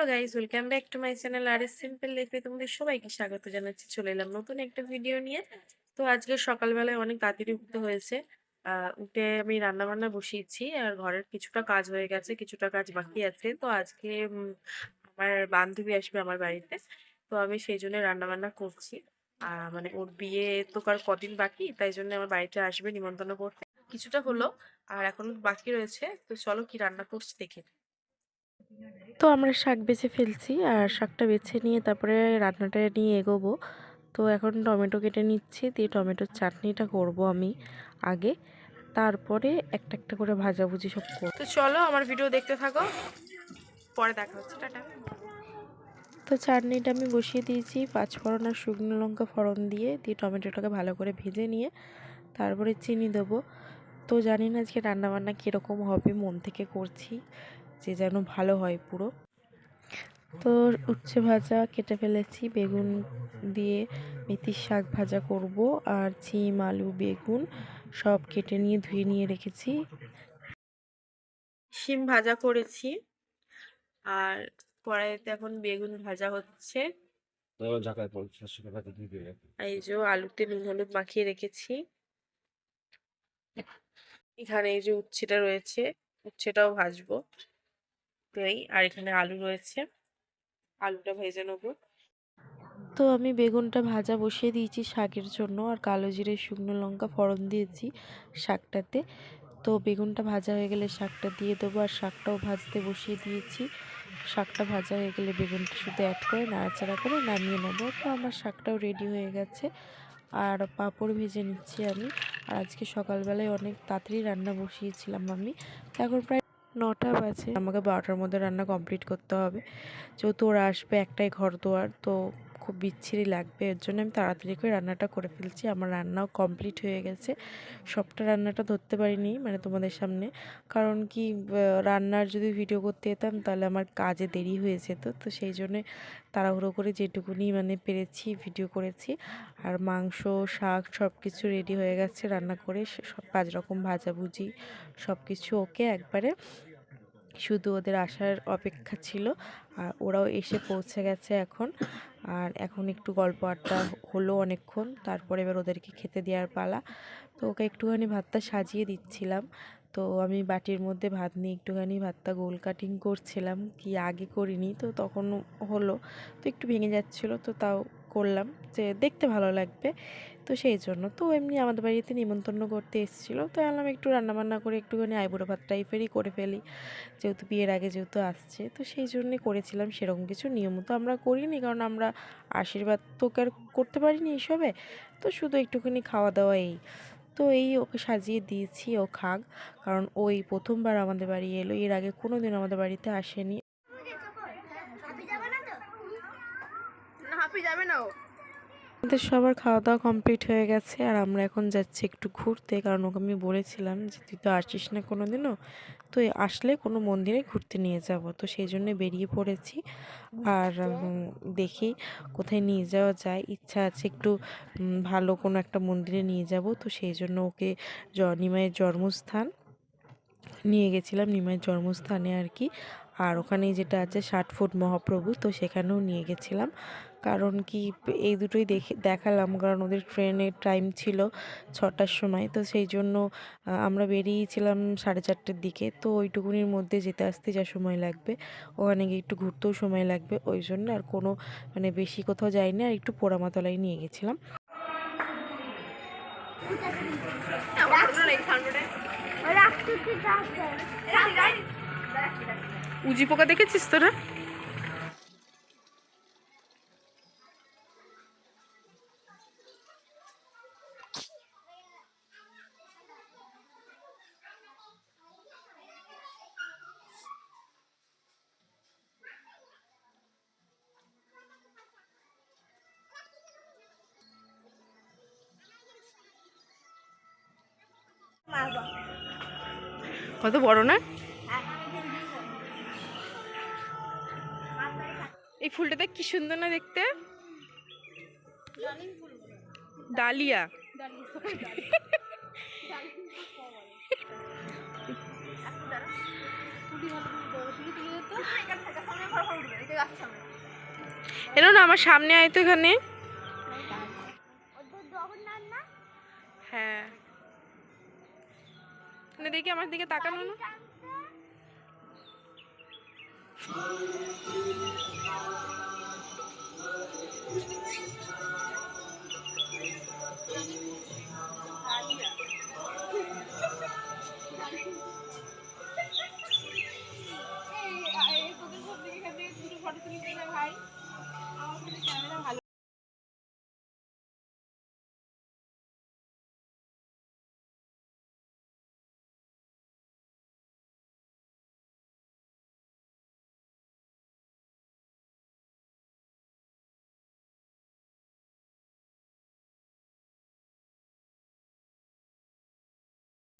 Hello guys, welcome back to my channel R S simple লাইফে তোমাদের সবাইকে স্বাগত জানাচ্ছি, চলে এলাম নতুন একটা ভিডিও নিয়ে। তো আজকে সকালবেলায় অনেক তাড়াতাড়ি উঠতে হয়েছে। উঠে আমি রান্না বান্না বসিয়েছি, আর ঘরের কিছুটা কাজ হয়ে গেছে, কিছুটা কাজ বাকি আছে। তো আজকে আমার বান্ধবী আসবে আমার বাড়িতে, তো আমি সেই জন্য রান্নাবান্না করছি। মানে ওর বিয়ে তো কার কদিন বাকি, তাই জন্য আমার বাড়িতে আসবে, নিমন্ত্রণ করতে। কিছুটা হলো, আর এখন বাকি রয়েছে, তো চলো কি রান্না করছি দেখে তো আমরা শাক বেছে ফেলছি আর শাকটা বেছে নিয়ে তারপরে রান্নাটা নিয়ে এগোবো। তো এখন টমেটো কেটে নিচ্ছি, দিয়ে টমেটোর চাটনিটা করব আমি আগে। তারপরে একটা একটা করে ভাজাভুজি সব করব। তো চলো আমার ভিডিও দেখতে থাকো, পরে দেখা হচ্ছে, টাটা। তো চাটনিটা আমি বসিয়ে দিয়েছি, পাঁচ ফোড়ন আর শুকনো লঙ্কা ফোড়ন দিয়ে দিয়ে টমেটোটাকে ভালো করে ভেজে নিয়ে তারপরে চিনি দেবো। তো জানি না আজকে রান্নাবান্না কীরকম হবে, মন থেকে করছি। যে যেন ভালো হয় পুরো। তো উচ্ছে ভাজা কেটে ফেলেছি বেগুন দিয়ে মেথির শাক ভাজা করব আর সিম আলু বেগুন সব কেটে নিয়ে ধুয়ে নিয়ে রেখেছি। শিম ভাজা করেছি আর কড়াইতে এখন বেগুন ভাজা হচ্ছে। এই যে আলুতে নুন হলুদ মাখিয়ে রেখেছি। এখানে এই যে উচ্ছেটা রয়েছে উচ্ছেটাও ভাজবো। তো এই আর এখানে আলু রয়েছে। আলুটা ভেজে নেব। তো আমি বেগুনটা ভাজা বসিয়ে দিয়েছি শাকের জন্য আর কালো জিরে, শুকনো লঙ্কা, ফোড়ন দিয়েছি শাকটাতে। তো বেগুনটা ভাজা হয়ে গেলে শাকটা দিয়ে দেবো আর শাকটাও ভাজতে বসিয়ে দিয়েছি। শাকটা ভাজা হয়ে গেলে বেগুনটা শুধু অ্যাড করে নাড়াচাড়া করে নামিয়ে নেব। তো আমার শাকটাও রেডি হয়ে গেছে। আর পাঁপড় ভেজে নিচ্ছি আমি। আর আজকে সকালবেলায় অনেক তাড়াতাড়ি রান্না বসিয়েছিলাম আমি। তো এখন প্রায় নটা বাজে। আমাকে বারোটার মধ্যে রান্না কমপ্লিট করতে হবে। যেহেতু ওরা আসবে একটাই ঘর দোয়ার, তো খুব বিচ্ছিরি লাগবে, এর জন্য আমি তাড়াতাড়ি করে রান্নাটা করে ফেলছি। আমার রান্নাও কমপ্লিট হয়ে গেছে। সবটা রান্নাটা ধরতে পারিনি মানে তোমাদের সামনে। কারণ কি রান্নার যদি ভিডিও করতে যেতাম তাহলে আমার কাজে দেরি হয়ে যেত। তো সেই জন্যে তাড়াহুড়ো করে যেটুকুনি মানে পেরেছি ভিডিও করেছি। আর মাংস, শাক সব কিছু রেডি হয়ে গেছে রান্না করে। সব পাঁচ রকম ভাজাভুজি সব কিছু ওকে একবারে শুধু ওদের আসার অপেক্ষা ছিল, আর ওরাও এসে পৌঁছে গেছে এখন। আর এখন একটু গল্প আড্ডা হলো অনেকক্ষণ, তারপরে এবার ওদেরকে খেতে দেওয়ার পালা। তো ওকে একটুখানি ভাতটা সাজিয়ে দিচ্ছিলাম। তো আমি বাটির মধ্যে ভাত নিয়ে একটুখানি ভাতটা গোল কাটিং করছিলাম, কি আগে করিনি, তো তখন হলো। তো একটু ভেঙে যাচ্ছিল, তো তাও করলাম যে দেখতে ভালো লাগবে। তো সেই জন্য তো এমনি আমাদের বাড়িতে নিমন্ত্রণ করতে এসেছিল। তো এলাম একটু রান্নাবান্না করে একটুখানি আইবুড়ো ভাত টাইপেরই করে ফেলি। যেহেতু বিয়ের আগে যেহেতু আসছে, তো সেই জন্যে করেছিলাম সেরকম কিছু। নিয়ম তো আমরা করিনি কারণ আমরা আশীর্বাদ তো আর করতে পারিনি এইসবে তো শুধু একটুখানি খাওয়া দাওয়া এই। তো এই ওকে সাজিয়ে দিয়েছি ও খাক। কারণ ওই প্রথমবার আমাদের বাড়ি এলো। এর আগে কোনো দিন আমাদের বাড়িতে আসেনি হাপি যাবে না তো না আমাদের সবার খাওয়া দাওয়া কমপ্লিট হয়ে গেছে আর আমরা এখন যাচ্ছি একটু ঘুরতে। কারণ ওকে আমি বলেছিলাম যে, তুই তো আসিস না কোনো দিনও তো আসলে কোনো মন্দিরে ঘুরতে নিয়ে যাব। তো সেই জন্য বেরিয়ে পড়েছি। আর দেখি কোথায় নিয়ে যাওয়া যায়। ইচ্ছা আছে একটু ভালো কোনো একটা মন্দিরে নিয়ে যাব। তো সেই জন্য ওকে জ, নিমাইয়ের জন্মস্থান নিয়ে গেছিলাম, নিমাইয়ের জন্মস্থানে আর কি। আর ওখানে যেটা আছে ষাট ফুট মহাপ্রভু, তো সেখানেও নিয়ে গেছিলাম। কারণ কি এই দুটোই দেখে দেখালাম। কারণ ওদের ট্রেনের টাইম ছিল ছটার সময়। তো সেই জন্য আমরা বেরিয়েছিলাম সাড়ে চারটের দিকে। তো ওইটুকুনির মধ্যে যেতে আসতে যা সময় লাগবে ওখানে গিয়ে একটু ঘুরতেও সময় লাগবে। ওই জন্য আর কোনো মানে বেশি কোথাও যাইনি আর একটু পোড়ামাতলায় নিয়ে গেছিলাম। উজি পোকা দেখেছিস তোরা? কত বড় না? এই ফুলটাতে কি সুন্দর না দেখতে? ডালিয়া। আমার না আমার সামনে আয় তো এখানে। এখানে দেখি আমার দিকে তাকানো না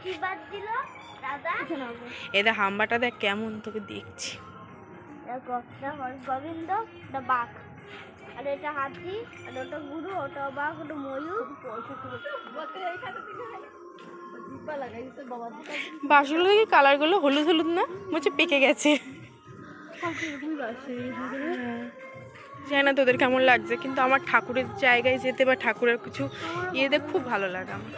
কি বাদ দিল? দাদা? এদের হাম্বাটা দেখ কেমন তোকে দেখছি। গোবিন্দ এটা বাঘ। আর এটা হাতি আর ওটা গুরু ওটা বাঘ ওটা ময়ূর। বাসগুলো দেখি কালারগুলো হলুদ হলুদ না? মনে হচ্ছে পেকে গেছে। জানি না তোদের কেমন লাগছে কিন্তু আমার ঠাকুরের জায়গায় যেতে বা ঠাকুরের কিছু ইয়েতে খুব ভালো লাগে আমার।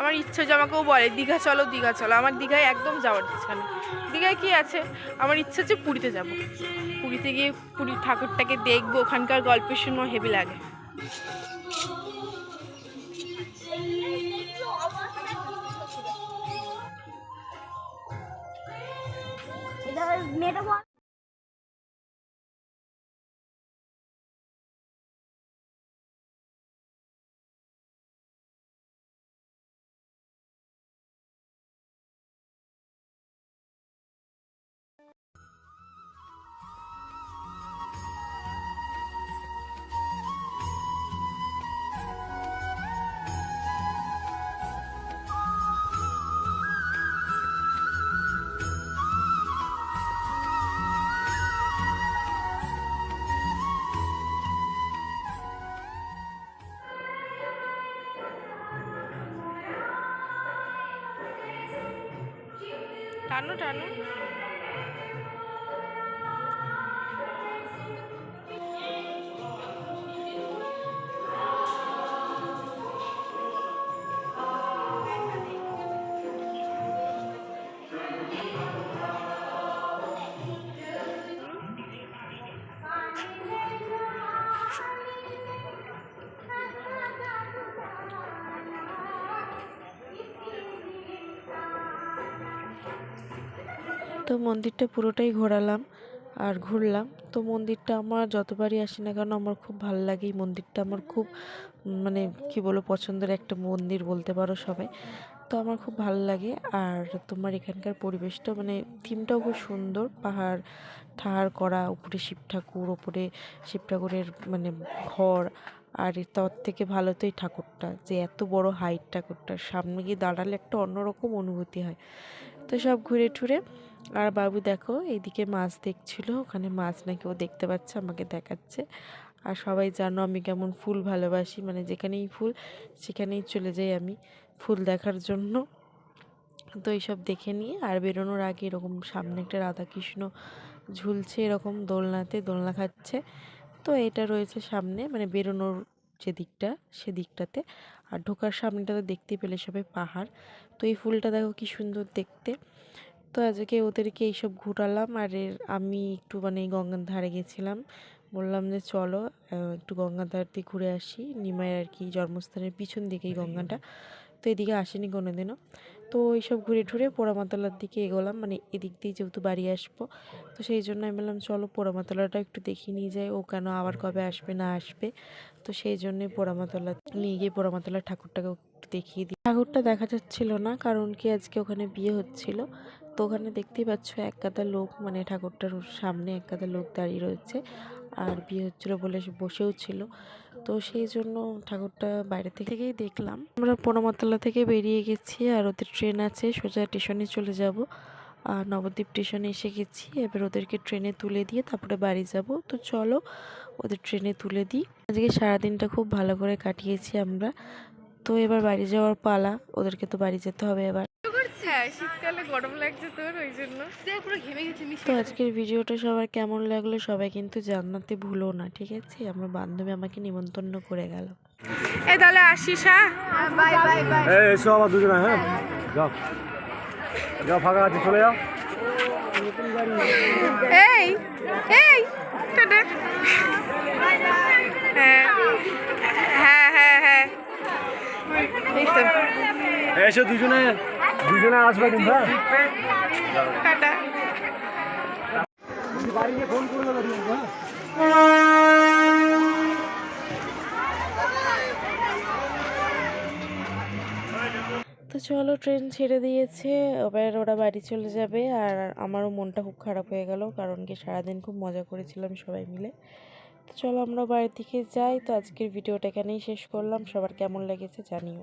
আমার ইচ্ছা যে আমাকেও বলে, দীঘা চলো দীঘা চলো। আমার দীঘায় একদম যাওয়ার ইচ্ছা নেই। দীঘায় কী আছে? আমার ইচ্ছা হচ্ছে পুরীতে যাব। পুরীতে গিয়ে পুরীর ঠাকুরটাকে দেখব, ওখানকার গল্পের শুনব, হেভি লাগে। মেয়েটা টানো টানো। তো মন্দিরটা পুরোটাই ঘোরালাম আর ঘুরলাম। তো মন্দিরটা আমার যতবারই আসি না কেন আমার খুব ভালো লাগে। এই মন্দিরটা আমার খুব মানে কি বলব, পছন্দের একটা মন্দির বলতে পারো সবাই। তো আমার খুব ভালো লাগে। আর তোমার এখানকার পরিবেশটা মানে থিমটাও খুব সুন্দর। পাহাড় ঠাহার করা, উপরে শিব ঠাকুর, ওপরে শিব ঠাকুরের মানে ঘর। আর তার থেকে ভালো তো এই ঠাকুরটা, যে এত বড় হাইট ঠাকুরটার। সামনে গিয়ে দাঁড়ালে একটা অন্যরকম অনুভূতি হয়। তো সব ঘুরে টুরে আর বাবু দেখো, এইদিকে মাছ দেখছিল, ওখানে মাছ নাকি ও দেখতে পাচ্ছে, আমাকে দেখাচ্ছে। আর সবাই জানো আমি কেমন ফুল ভালোবাসি মানে যেখানেই ফুল, সেখানেই চলে যাই আমি ফুল দেখার জন্য। তো এইসব দেখে নিয়ে, আর বেরোনোর আগে এরকম সামনে একটা রাধাকৃষ্ণ ঝুলছে এরকম দোলনাতে, দোলনা খাচ্ছে। তো এটা রয়েছে সামনে মানে বেরোনোর যে দিকটা সেদিকটাতে আর ঢোকার সামনেটাতে দেখতে পেলে সবাই পাহাড়। তো এই ফুলটা দেখো কি সুন্দর দেখতে। তো আজকে ওদেরকে এইসব ঘুরালাম আর এর আমি একটু মানে গঙ্গার ধারে গেছিলাম। বললাম যে চলো একটু গঙ্গার ধার দিয়ে ঘুরে আসি। নিমাই আর কি জন্মস্থানের পিছন দিকেই গঙ্গাটা। তো এদিকে আসেনি কোনো দিনও তো এইসব ঘুরে টুরে পোড়ামাতলার দিকে এগোলাম মানে এদিক দিয়ে যেহেতু বাড়ি আসব। তো সেই জন্য আমি বললাম চলো পোড়ামাতলাটা একটু দেখিয়ে নিয়ে যাই ও কেন আবার কবে আসবে না আসবে। তো সেই জন্যে পোড়ামাতলা নিয়ে গিয়ে পোড়ামাতলার ঠাকুরটাকে দেখিয়ে দিই। ঠাকুরটা দেখা যাচ্ছিল না, কারণ কি আজকে ওখানে বিয়ে হচ্ছিল। তো ওখানে দেখতেই পাচ্ছ এক গাদা লোক মানে ঠাকুরটার সামনে এক গাদা লোক দাঁড়িয়ে রয়েছে। আর বিয়ে হচ্ছিল বলে বসেও ছিল। তো সেই জন্য ঠাকুরটা বাইরে থেকেই দেখলাম। আমরা পোড়ামাতলা থেকে বেরিয়ে গেছি আর ওদের ট্রেন আছে, সোজা স্টেশনে চলে যাব। আর নবদ্বীপ স্টেশনে এসে গেছি। এবার ওদেরকে ট্রেনে তুলে দিয়ে তারপরে বাড়ি যাব। তো চলো ওদের ট্রেনে তুলে দিই। আজকে সারাদিনটা খুব ভালো করে কাটিয়েছি আমরা। তো এবার বাড়ি যাওয়ার পালা। ওদেরকে তো বাড়ি যেতে হবে এবার। হ্যাঁ শীতকালে গরম লাগছে তোর ওই জন্য। পুরো ঘেমে গেছে তো আজকের ভিডিওটা সবার কেমন লাগল সবাই কিন্তু জানাতে ভুলো না ঠিক আছে? আমার বান্ধবী আমাকে নিমন্ত্রণ করে গেল। এ তাহলে আসিস হ্যাঁ বাই বাই বাই। এই এসো আবার দুজনে হ্যাঁ? যাও। যাও ফাঁকা আছে চলে যাও। এই এই টাটা হ্যাঁ হ্যাঁ হ্যাঁ হ্যাঁ এই তো। এসো দুজনে দুজনে আসবে কিন্তু টাটা। বাড়ি গিয়ে ফোন করে দেবে হ্যাঁ তো চলো ট্রেন ছেড়ে দিয়েছে এবার ওরা বাড়ি চলে যাবে আর আমারও মনটা খুব খারাপ হয়ে গেল কারণ কি সারাদিন খুব মজা করেছিলাম সবাই মিলে। তো চলো আমরা বাড়ির দিকে যাই তো আজকের ভিডিওটা এখানেই শেষ করলাম সবার কেমন লেগেছে জানিও।